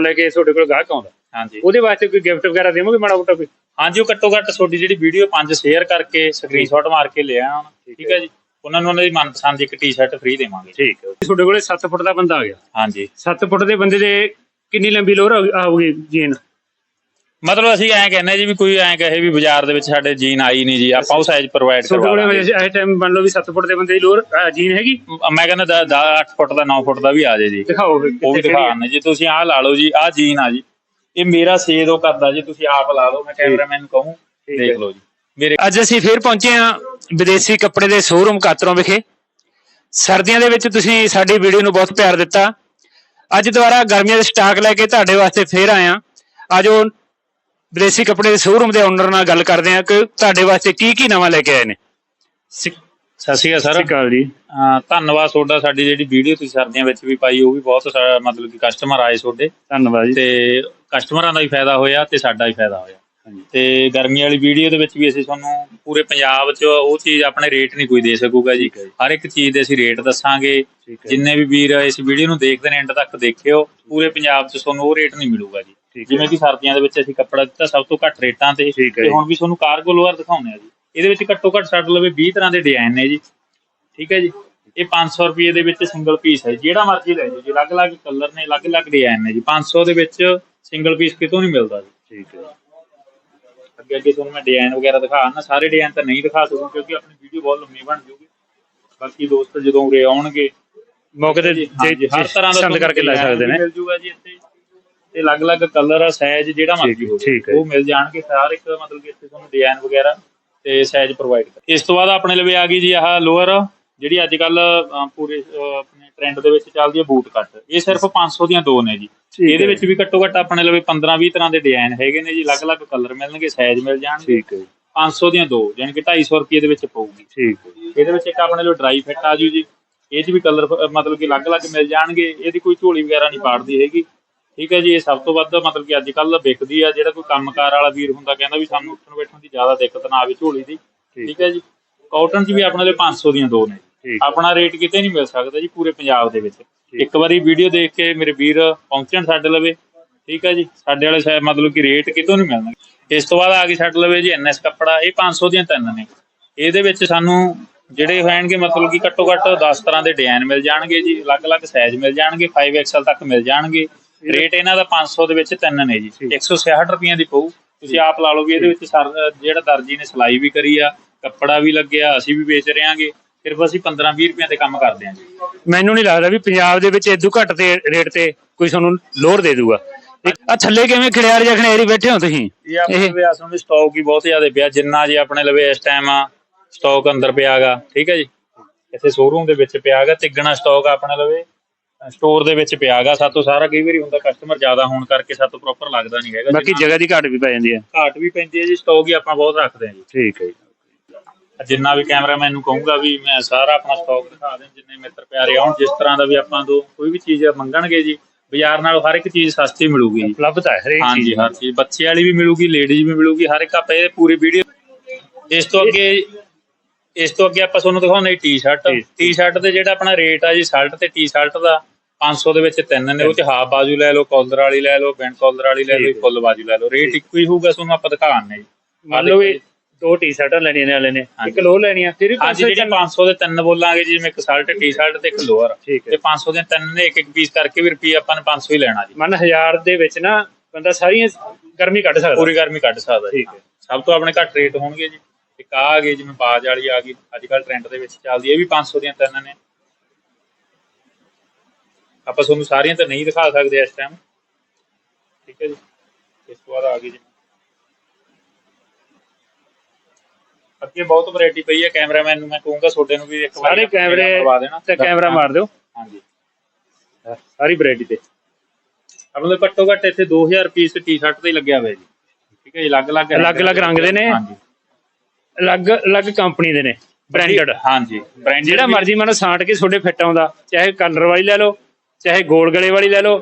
ਲੈ ਕੇ ਤੁਹਾਡੇ ਕੋਲ ਗਾਹਕ ਆਉਂਦਾ। ਹਾਂਜੀ। ਉਹਦੇ ਵਾਸਤੇ ਕੋਈ ਗਿਫਟ ਵਗੈਰਾ ਦੇਵੋਗੇ ਮਾੜਾ ਮੋਟਾ ਕੋਈ? ਹਾਂਜੀ ਉਹ ਘੱਟੋ ਘੱਟ ਤੁਹਾਡੀ ਜਿਹੜੀ ਵੀਡੀਓ ਪੰਜ ਸ਼ੇਅਰ ਕਰਕੇ ਸਕਰੀਨਸ਼ਾਟ ਮਾਰ ਕੇ ਲੈ ਆਉਣ ਠੀਕ ਹੈ ਜੀ। ਉਹਨਾਂ ਨੂੰ ਉਹਨਾਂ ਦੀ ਮਨਪਸੰਦ ਇੱਕ ਟੀ-ਸ਼ਰਟ ਫ੍ਰੀ ਦੇਵਾਂਗੇ। ਠੀਕ ਹੈ। ਤੁਹਾਡੇ ਕੋਲੇ 7 ਫੁੱਟ ਦਾ ਬੰਦਾ ਆ ਗਿਆ। ਹਾਂਜੀ। 7 ਫੁੱਟ ਦੇ ਬੰਦੇ ਦੇ ਕਿੰਨੀ ਲੰਬੀ ਲੋਰ ਆਊਗੀ ਜੀਨ ਮਤਲਬ ਅਸੀਂ ਐਂ ਕਹਿੰਦੇ ਜੀ ਵੀ ਕੋਈ ਐਂ ਕਹੇ ਵੀ ਬਾਜ਼ਾਰ ਦੇ ਵਿੱਚ ਸਾਡੇ ਜੀਨ ਆਈ ਨਹੀਂ ਜੀ ਆਪਾਂ ਉਹ ਸਾਈਜ਼ ਪ੍ਰੋਵਾਈਡ ਤੁਹਾਡੇ ਕਰਵਾ ਕੋਲੇ ਦਾਂਗੇ ਇਸ ਟਾਈਮ ਮੰਨ ਲਓ ਵੀ 7 ਫੁੱਟ ਦੇ ਬੰਦੇ ਦੀ ਲੋਰ ਜੀਨ ਹੈਗੀ? ਮੈਂ ਕਹਿੰਦਾ 8 ਫੁੱਟ ਦਾ 9 ਫੁੱਟ ਦਾ ਵੀ ਆ ਜੇ ਜੀ। ਦਿਖਾਓ ਫਿਰ ਉਹ ਵੀ ਕਿੱਥੇ ਦਿਖਾ ਖੜੀ ਦਿੰਦੇ ਜੀ। ਤੁਸੀਂ ਆਹ ਲਾ ਲਓ ਜੀ ਆਹ ਜੀਨ ਆ ਜੀ। ਇਹ ਮੇਰਾ ਸੇਦ ਉਹ ਕਰਦਾ ਜੀ ਤੁਸੀਂ ਆਪ ਲਾ ਲਓ ਮੈਂ ਕੈਮਰਾਮੈਨ ਨੂੰ ਕਹੂੰ ਠੀਕ ਹੈ। ਦੇਖ ਲਓ ਜੀ। ਮੇਰੇ ਅੱਜ ਅਸੀਂ ਫੇਰ ਪਹੁੰਚੇ ਹਾਂ ਵਿਦੇਸ਼ੀ ਕੱਪੜੇ ਦੇ ਸ਼ੋਰੂਮ ਕਾਤਰੋਂ ਵਿਖੇ। ਸਰਦੀਆਂ ਦੇ ਵਿੱਚ ਤੁਸੀਂ ਸਾਡੀ ਵੀਡੀਓ ਨੂੰ ਬਹੁਤ ਪਿਆਰ ਦਿੱਤਾ। ਅੱਜ ਦੁਬਾਰਾ ਗਰਮੀਆਂ ਦੇ ਸਟਾਕ ਲੈ ਕੇ ਤੁਹਾਡੇ ਵਾਸਤੇ ਫੇਰ ਆਏ ਹਾਂ। ਆਜੋ ਵਿਦੇਸ਼ੀ ਕੱਪੜੇ ਦੇ ਸ਼ੋਰੂਮ ਦੇ ਓਨਰ ਨਾਲ ਗੱਲ ਕਰਦੇ ਹਾਂ ਕਿ ਤੁਹਾਡੇ ਵਾਸਤੇ ਕੀ ਕੀ ਨਵਾਂ ਲੈ ਕੇ ਆਏ ਨੇ। ਸਿ- ਸਤਿ ਸ਼੍ਰੀ ਅਕਾਲ ਸਰ। ਅਕਾਲ ਜੀ। ਅਹ ਧੰਨਵਾਦ ਤੁਹਾਡਾ ਸਾਡੀ ਜਿਹੜੀ ਵੀਡੀਓ ਤੁਸੀਂ ਸਰਦੀਆਂ ਵਿੱਚ ਵੀ ਪਾਈ ਉਹ ਵੀ ਬਹੁਤ ਸਾਰਾ ਮਤਲਬ ਕਿ ਕਸਟਮਰ ਆਏ ਤੁਹਾਡੇ। ਧੰਨਵਾਦ ਜੀ। ਤੇ ਕਸਟਮਰਾਂ ਦਾ ਵੀ ਫਾਇਦਾ ਹੋਇਆ ਤੇ ਸਾਡਾ ਵੀ ਫਾਇਦਾ ਹੋਇਆ। ਹਾਂਜੀ। ਤੇ ਗਰਮੀ ਵਾਲੀ ਵੀਡੀਓ ਦੇ ਵਿੱਚ ਵੀ ਅਸੀਂ ਤੁਹਾਨੂੰ ਪੂਰੇ ਪੰਜਾਬ 'ਚ ਉਹ ਚੀਜ਼ ਆਪਣੇ ਰੇਟ ਨਹੀਂ ਕੋਈ ਦੇ ਸਕੂਗਾ ਜੀ। ਠੀਕ ਹੈ ਜੀ। ਹਰ ਇੱਕ ਚੀਜ਼ ਦੇ ਅਸੀਂ ਰੇਟ ਦੱਸਾਂਗੇ। ਠੀਕ ਹੈ ਜਿੰਨੇ ਵੀ ਵੀਰ ਇਸ ਵੀਡੀਓ ਨੂੰ ਦੇਖਦੇ ਨੇ ਐਂਡ ਤੱਕ ਦੇਖਿਓ ਪੂਰੇ ਪੰਜਾਬ 'ਚ ਤੁਹਾਨੂੰ ਉਹ ਰੇਟ ਨਹੀਂ ਮਿਲੂਗਾ ਜੀ। ਜਿਵੇਂ ਕਿ ਸਰਦੀਆਂ ਦੇ ਵਿੱਚ ਅਸੀਂ ਕੱਪੜਾ ਦਿੱਤਾ ਸਭ ਤੋਂ ਘੱਟ ਰੇਟਾਂ ਤੇ। ਠੀਕ ਹੈ ਤੇ ਜੀ। ਹੁਣ ਵੀ ਤੁਹਾਨੂੰ ਕਾਰਗੋ ਲੋਅਰ ਦਿਖਾਉਂਦੇ ਆ ਜੀ। ਇਹਦੇ ਵਿੱਚ ਘੱਟੋ ਘੱਟ ਸਾਡੇ ਲਵੇ 20 ਤਰ੍ਹਾਂ ਦੇ ਡਿਜ਼ਾਈਨ ਨੇ ਜੀ। ਠੀਕ ਹੈ ਜੀ। ਇਹ 500 ਰੁਪਏ ਦੇ ਵਿੱਚ ਸਿੰਗਲ ਪੀਸ ਹੈ ਜਿਹੜਾ ਮਰਜ਼ੀ ਲੈ ਜਾਓ ਜੀ। ਅਲੱਗ-ਅਲੱਗ ਕਲਰ ਨੇ ਅਲੱਗ-ਅਲੱਗ ਡਿਜ਼ਾਈਨ ਨੇ ਜੀ। 500 ਦੇ ਵਿੱਚ ਸਿੰਗਲ ਪੀਸ ਕਿਤੋਂ ਨਹੀਂ ਮਿਲਦਾ ਜੀ। ਠੀਕ ਹੈ ਅੱਗੇ ਅੱਗੇ ਤੁਹਾਨੂੰ ਮੈਂ ਡਿਜ਼ਾਈਨ ਵਗੈਰਾ ਦਿਖਾ ਨਾ ਸਾਰੇ ਡਿਜ਼ਾਈਨ ਤਾਂ ਨਹੀਂ ਦਿਖਾ ਸਕੂੰ ਕਿਉਂਕਿ ਆਪਣੀ ਵੀਡੀਓ ਬਹੁਤ ਲੰਮੀ ਬਣ ਜਾਊਗੀ ਬਾਕੀ ਦੋਸਤ ਜਦੋਂ ਉਰੇ ਆਉਣਗੇ ਮੌਕੇ ਤੇ ਹਾਂਜੀ, ਹਰ ਤਰ੍ਹਾਂ ਦਾ ਪਸੰਦ ਕਰਕੇ ਲੈ ਸਕਦੇ ਨੇ। ਮਿਲ ਜੂਗਾ ਜੀ ਇੱਥੇ। ਤੇ ਅਲੱਗ-ਅਲੱਗ ਕਲਰ ਆ ਸਾਈਜ਼ ਜਿਹੜਾ ਮਰਜ਼ੀ ਠੀਕ- ਹੋਵੇ ਹੈ। ਉਹ ਮਿਲ ਜਾਣਗੇ ਹਰ ਇੱਕ ਮਤਲਬ ਕਿ ਇੱਥੇ ਤੁਹਾਨੂੰ ਡਿਜ਼ਾਈਨ ਵਗੈਰਾ ਤੇ ਸਾਈਜ਼ ਪ੍ਰੋਵਾਈਡ ਕਰ ਇਸ ਤੋਂ ਬਾਅਦ ਆਪਣੇ ਲਵੇ ਆ ਗਈ ਜੀ ਆਹ ਲੋਅਰ ਜਿਹੜੀ ਅੱਜ ਕੱਲ ਪੂਰੇ ਅਹ, ਆਪਣੇ ਟ੍ਰੈਂਡ ਦੇ ਵਿੱਚ ਚੱਲਦੀ ਹੈ ਬੂਟ ਕੱਟ ਇਹ ਸਿਰਫ 500 ਦੀਆਂ ਦੋ ਨੇ ਜੀ। ਠੀਕ ਇਹਦੇ। ਵਿੱਚ ਵੀ ਘੱਟੋ ਘੱਟ ਆਪਣੇ ਲਵੇ 15-20 ਤਰ੍ਹਾਂ ਦੇ ਡਿਜ਼ਾਈਨ ਹੈਗੇ ਨੇ ਜੀ। ਅਲੱਗ-ਅਲੱਗ ਕਲਰ ਮਿਲਣਗੇ ਸਾਈਜ਼ ਮਿਲ ਜਾਣਗੇ। ਠੀਕ ਹੈ ਜੀ, 500 ਦੀਆਂ ਦੋ ਯਾਨੀ ਕਿ 250 ਰੁਪਏ ਦੇ ਵਿੱਚ ਪਊਗੀ। ਠੀਕ ਹੈ ਜੀ, ਇਹਦੇ ਵਿੱਚ ਇੱਕ ਆਪਣੇ ਲੋ ਡਰਾਈ ਫਿੱਟ ਆ ਜੂ ਜੀ। ਇਹ 'ਚ ਵੀ ਕਲਰ ਮਤਲਬ ਕਿ ਅਲੱਗ-ਅਲੱਗ ਮਿਲ ਜਾਣਗੇ। ਇਹਦੀ ਕੋਈ ਝੋਲੀ ਵਗੈਰਾ ਨਹੀਂ ਪਾੜਦੀ ਹੈਗੀ। ਠੀਕ ਹੈ ਜੀ ਇਹ ਸਭ ਤੋਂ ਵੱਧ ਮਤਲਬ ਕਿ ਅੱਜ ਕੱਲ ਵਿਕਦੀ ਆ ਜਿਹੜਾ ਕੋਈ ਕੰਮਕਾਰ ਵਾਲਾ ਵੀਰ ਹੁੰਦਾ ਕਹਿੰਦਾ ਵੀ ਸਾਨੂੰ ਉੱਠਣ ਬੈਠਣ ਦੀ ਜ਼ਿਆਦਾ ਦਿੱਕਤ ਨਾ ਆਵੇ ਝੋਲੀ ਦੀ। ਠੀਕ। ਹੈ ਜੀ ਕਾਟਨ 'ਚ ਵੀ ਆਪਣੇ ਲਈ 500 ਦੀਆਂ ਦੋ ਨੇ। ਆਪਣਾ ਰੇਟ ਕਿਤੇ ਨਹੀਂ ਮਿਲ ਸਕਦਾ ਜੀ ਪੂਰੇ ਪੰਜਾਬ ਦੇ ਵਿੱਚ। ਇੱਕ ਵਾਰੀ ਵੀਡੀਓ ਦੇਖ ਕੇ ਮੇਰੇ ਵੀਰ ਪਹੁੰਚਣ ਸਾਡੇ ਲਵੇ। ਠੀਕ ਹੈ ਜੀ ਸਾਡੇ ਵਾਲੇ ਸ਼ਾਇਦ ਮਤਲਬ ਕਿ ਰੇਟ ਕਿਤੋਂ ਨਹੀਂ ਮਿਲਣਾ ਇਸ ਤੋਂ ਬਾਅਦ ਆ ਗਈ ਸਾਡੇ ਲਵੇ ਜੀ ਐਨਐਸ ਕੱਪੜਾ ਇਹ 500 ਦੀਆਂ ਤਿੰਨ ਨੇ। ਇਹਦੇ ਵਿੱਚ ਸਾਨੂੰ ਜਿਹੜੇ ਹੋਣਗੇ ਮਤਲਬ ਕਿ ਘੱਟੋ ਘੱਟ 10 ਤਰ੍ਹਾਂ ਦੇ ਡਿਜ਼ਾਈਨ ਮਿਲ ਜਾਣਗੇ ਜੀ ਅਲੱਗ-ਅਲੱਗ ਸਾਈਜ਼ ਮਿਲ ਜਾਣਗੇ 5XL ਤੱਕ ਮਿਲ ਜਾਣਗੇ। ਰੇਟ ਇਹਨਾਂ ਦਾ 500 ਦੇ ਵਿੱਚ ਤਿੰਨ ਨੇ ਜੀ। 166 ਰੁਪਈਆਂ ਦੀ ਪਊ। ਤੁਸੀਂ ਆਪ ਲਾ ਲਓ ਵੀ ਇਹਦੇ ਵਿੱਚ ਜਿਹੜਾ ਦਰਜੀ ਨੇ ਸਿਲਾਈ ਵੀ ਕਰੀ ਆ ਕੱਪੜਾ ਵੀ ਲੱਗਿਆ ਅਸੀਂ ਵੀ ਵੇਚ ਰਹੇ ਆਂਗੇ ਸਿਰਫ ਅਸੀਂ 15-20 ਰੁਪਈਆਂ ਤੇ ਕੰਮ ਕਰਦੇ ਆਂ ਜੀ। ਮੈਨੂੰ ਨਹੀਂ ਲੱਗਦਾ ਵੀ ਪੰਜਾਬ ਦੇ ਵਿੱਚ ਇਦੋਂ ਘੱਟ ਤੇ ਰੇਟ ਤੇ ਕੋਈ ਤੁਹਾਨੂੰ ਲੋਰ ਦੇ ਦੂਗਾ। ਆ ਥੱਲੇ ਕਿਵੇਂ ਖੜਿਆਰ ਜਾਂ ਖਣੇਰੀ ਬੈਠੇ ਹੋ ਤੁਸੀਂ? ਇਹ ਆਪਣੇ ਅਸਲ ਵਿੱਚ ਸਟਾਕ ਹੀ ਬਹੁਤ ਜ਼ਿਆਦਾ ਪਿਆ। ਜਿੰਨਾ ਜੀ ਆਪਣੇ ਲਵੇ ਇਸ ਟਾਈਮ ਆ ਸਟਾਕ ਅੰਦਰ ਪਿਆਗਾ। ਠੀਕ ਹੈ ਜੀ? ਇੱਥੇ ਸ਼ੋਰੂਮ ਦੇ ਵਿੱਚ ਪਿਆਗਾ ਤਿੱਗਣਾ ਸਟਾਕ ਆਪਣੇ ਲਵੇ। ਸਟੋਰ ਦੇ ਵਿੱਚ ਪਿਆਗਾ ਸਾਤੋਂ ਸਾਰਾ ਕਈ ਵਾਰੀ ਹੁੰਦਾ ਕਸਟਮਰ ਜ਼ਿਆਦਾ ਹੋਣ ਕਰਕੇ ਸਾਤੋਂ ਪ੍ਰੋਪਰ ਲੱਗਦਾ ਨਹੀਂ ਹੈਗਾ। ਬਾਕੀ ਜਿੰਨਾ- ਜਗ੍ਹਾ ਦੀ ਘਾਟ ਵੀ ਪੈ ਜਾਂਦੀ ਹੈ। ਘਾਟ ਵੀ ਪੈਂਦੀ ਹੈ ਜੀ ਸਟਾਕ ਹੀ ਆਪਾਂ ਬਹੁਤ ਰੱਖਦੇ ਹਾਂ ਜੀ। ਠੀਕ ਹੈ ਜੀ। ਜਿੰਨਾ ਵੀ ਕੈਮਰਾਮੈਨ ਨੂੰ ਕਹੂੰਗਾ ਵੀ ਮੈਂ ਸਾਰਾ ਆਪਣਾ ਸਟਾਕ ਦਿਖਾ ਦੇਣ ਜਿੰਨੇ ਮਿੱਤਰ ਪਿਆਰੇ ਆਉਣ ਜਿਸ ਤਰ੍ਹਾਂ ਦਾ ਵੀ ਆਪਾਂ ਤੋਂ ਕੋਈ ਵੀ ਚੀਜ਼ ਮੰਗਣਗੇ ਜੀ ਬਾਜ਼ਾਰ ਨਾਲੋਂ ਹਰ ਇੱਕ ਚੀਜ਼ ਸਸਤੀ ਮਿਲੂਗੀ ਜੀ। ਉਪਲਬਧ ਹੈ ਹਰੇਕ ਹਾਂਜੀ ਚੀਜ਼। ਹਰ ਚੀਜ਼ ਬੱਚੇ ਵਾਲੀ ਵੀ ਮਿਲੂਗੀ ਲੇਡੀਜ਼ ਵੀ ਮਿਲੂਗੀ ਹਰ ਇੱਕ ਆਪਾਂ ਇਹ ਪੂਰੀ ਵੀਡੀਓ ਇਸ ਤੋਂ ਅੱਗੇ ਇਸ ਤੋਂ ਅੱਗੇ ਆਪਾਂ ਤੁਹਾਨੂੰ ਦਿਖਾਉਂਦੇ ਟੀ-ਸ਼ਰਟ ਜੀ। ਟੀ-ਸ਼ਰਟ ਦੇ ਜਿਹੜਾ ਆਪਣਾ ਰੇਟ ਆ ਜੀ ਸ਼ਰਟ ਤੇ ਟੀ-ਸ਼ਰਟ ਦਾ 500 ਦੇ ਵਿੱਚ ਤਿੰਨ ਨੇ ਉਹ ਚ ਹਾਫ ਬਾਜੂ ਲੈ ਲਓ ਕਾਲਰ ਵਾਲੀ ਲੈ ਲਓ ਬੈਂਡ ਕਾਲਰ ਵਾਲੀ ਲੈ ਲਓ। ਫੁੱਲ ਬਾਜੂ ਲੈ ਲਓ। ਰੇਟ ਇੱਕੋ ਹੀ ਹੋਊਗਾ ਤੁਹਾਨੂੰ ਆਪਾਂ ਦਿਖਾਉਂਦੇ ਜੀ ਮੰਨ ਲਓ ਵੀ ਦੋ ਟੀ-ਸ਼ਰਟਾਂ ਲੈਣੀਆਂ ਨੇ ਵਾਲੇ ਨੇ ਇੱਕ। ਲੋ ਲੈਣੀ ਆ ਹਾਂਜੀ 500 ਜਿਹੜੇ 500 ਦੇ ਤਿੰਨ ਬੋਲਾਂਗੇ ਜੀ ਜਿਵੇਂ ਇੱਕ ਸ਼ਰਟ ਟੀ-ਸ਼ਰਟ ਤੇ ਇੱਕ ਲੋਅਰ ਤੇ 500 ਦੇ ਤਿੰਨ ਨੇ ਇੱਕ ਇੱਕ ਪੀਸ ਕਰਕੇ ਵੀ ਰੁਪਈਆ ਆਪਾਂ ਨੇ 500 ਹੀ ਲੈਣਾ ਜੀ। ਮਨ 1000 ਦੇ ਵਿੱਚ ਨਾ ਬੰਦਾ ਸਾਰੀਆਂ ਗਰਮੀ ਕੱਢ ਸਕਦਾ। ਪੂਰੀ ਗਰਮੀ ਕੱਢ ਸਕਦਾ ਠੀਕ ਹੈ। ਸਭ ਤੋਂ ਆਪਣੇ ਘੱਟ ਰੇਟ ਹੋਣਗੇ ਜੀ। ਇੱਕ ਆ ਗਈ ਜਿਵੇਂ ਬਾਜ ਵਾਲੀ ਆ ਗਈ। ਅੱਜ ਕੱਲ ਟ੍ਰੈਂਡ ਦੇ ਵਿੱਚ ਚੱਲਦੀ ਹੈ ਇਹ ਵੀ 500 ਦੀਆਂ ਤਿੰਨ ਨੇ। ਆਪਾਂ ਤੁਹਾਨੂੰ ਸਾਰੀਆਂ ਤਾਂ ਨਹੀਂ ਦਿਖਾ ਸਕਦੇ ਇਸ ਟਾਈਮ ਠੀਕ ਹੈ ਜੀ। ਇਸ ਤੋਂ ਬਾਅਦ ਆ ਗਈ ਜੀ। ਅੱਗੇ ਬਹੁਤ ਵੈਰਾਈਟੀ ਪਈ ਹੈ ਕੈਮਰਾਮੈਨ ਨੂੰ ਮੈਂ ਕਹੂੰਗਾ ਤੁਹਾਡੇ ਨੂੰ ਵੀ ਇੱਕ ਵਾਰੀ ਸਾਰੇ ਕੈਮਰੇ ਕਰਵਾ ਦੇਣਾ। ਤੇ ਕੈਮਰਾ ਮਾਰ ਦਿਓ। ਹਾਂਜੀ। ਸਾਰੀ ਵੈਰਾਈਟੀ ਤੇ। ਆਪਣੇ ਘੱਟੋ ਘੱਟ ਇੱਥੇ 2000 ਪੀਸ ਟੀ-ਸ਼ਰਟ ਤੇ ਲੱਗਿਆ ਹੋਇਆ ਜੀ। ਠੀਕ ਹੈ ਜੀ ਅਲੱਗ-ਅਲੱਗ ਅਲੱਗ-ਅਲੱਗ ਰੰਗ ਦੇ ਨੇ। ਹਾਂਜੀ। ਅਲੱਗ ਅਲੱਗ ਕੰਪਨੀ ਦੇ ਨੇ। ਬ੍ਰਾਂਡਡ ਹਾਂਜੀ। ਜਿਹੜਾ ਮਰਜ਼ੀ ਮੈਨੂੰ ਸਾਂਟ ਕੇ ਤੁਹਾਡੇ ਫਿੱਟ ਆਉਂਦਾ ਚਾਹੇ ਕਲਰ ਵਾਲੀ ਲੈ ਲਓ ਚਾਹੇ ਗੋਲ ਗਲੇ ਵਾਲੀ ਲੈ ਲਓ